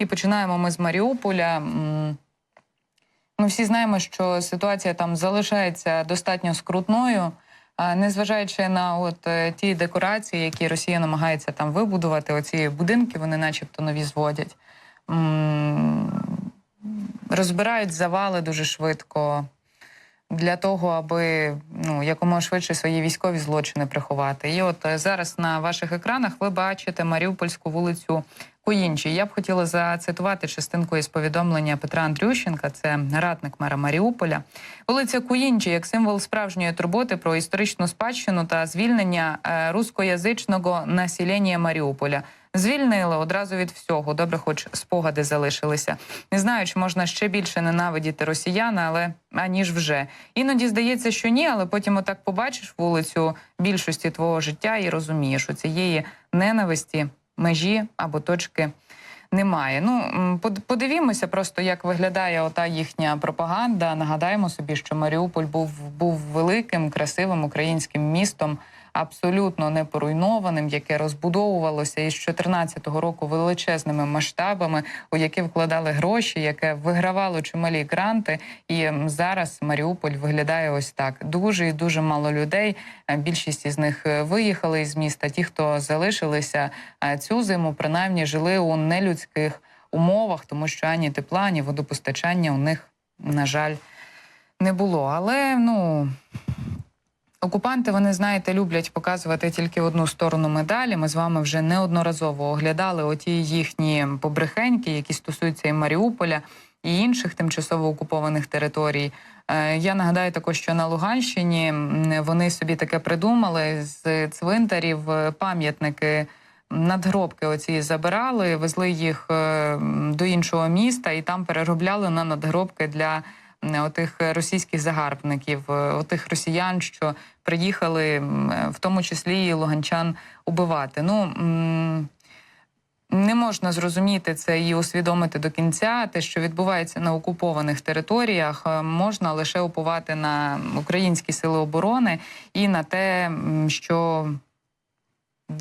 І починаємо ми з Маріуполя. Ми всі знаємо, що ситуація там залишається достатньо скрутною, незважаючи на от е, ті декорації, які Росія намагається там вибудувати, оці будинки вони, начебто, нові зводять. Розбирають завали дуже швидко для того, аби ну якомога швидше свої військові злочини приховати. І от е, зараз на ваших екранах ви бачите Маріупольську вулицю Куїнчі. Я б хотіла зацитувати частинку із повідомлення Петра Андрющенка, це радник мера Маріуполя. Вулиця Куїнчі як символ справжньої турботи про історичну спадщину та звільнення е, рускоязичного населення Маріуполя. Звільнили одразу від всього. Добре, хоч спогади залишилися. Не знаю, чи можна ще більше ненавидіти росіян, але аніж вже. Іноді здається, що ні, але потім отак побачиш вулицю більшості твого життя і розумієш, у цієї ненависті межі або точки немає. Ну подивімося просто, як виглядає ота їхня пропаганда. Нагадаємо собі, що Маріуполь був, був великим, красивим українським містом. Абсолютно не поруйнованим, яке розбудовувалося із 2014 року величезними масштабами, у які вкладали гроші, яке вигравало чималі гранти. І зараз Маріуполь виглядає ось так: дуже і дуже мало людей. Е, Більшість із них е, виїхали із міста. Ті, хто залишилися е, цю зиму, принаймні жили у нелюдських умовах, тому що ані тепла, ані водопостачання у них, на жаль, не було. Але ну. Окупанти, вони знаєте, люблять показувати тільки одну сторону медалі. Ми з вами вже неодноразово оглядали оті їхні побрехеньки, які стосуються і Маріуполя і інших тимчасово окупованих територій. Е, Я нагадаю також, що на Луганщині вони собі таке придумали з цвинтарів е, пам'ятники. Надгробки оці забирали, везли їх е, до іншого міста і там переробляли на надгробки для отих російських загарбників, е, отих росіян, що приїхали, е, в тому числі і луганчан убивати. Ну не можна зрозуміти це і усвідомити до кінця. Те, що відбувається на окупованих територіях, е, можна лише уповати на українські сили оборони і на те, що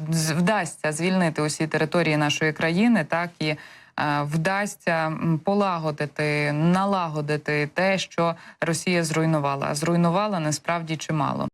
вдасться звільнити усі території нашої країни, так і е, вдасться полагодити, налагодити те, що Росія зруйнувала. Зруйнувала насправді чимало.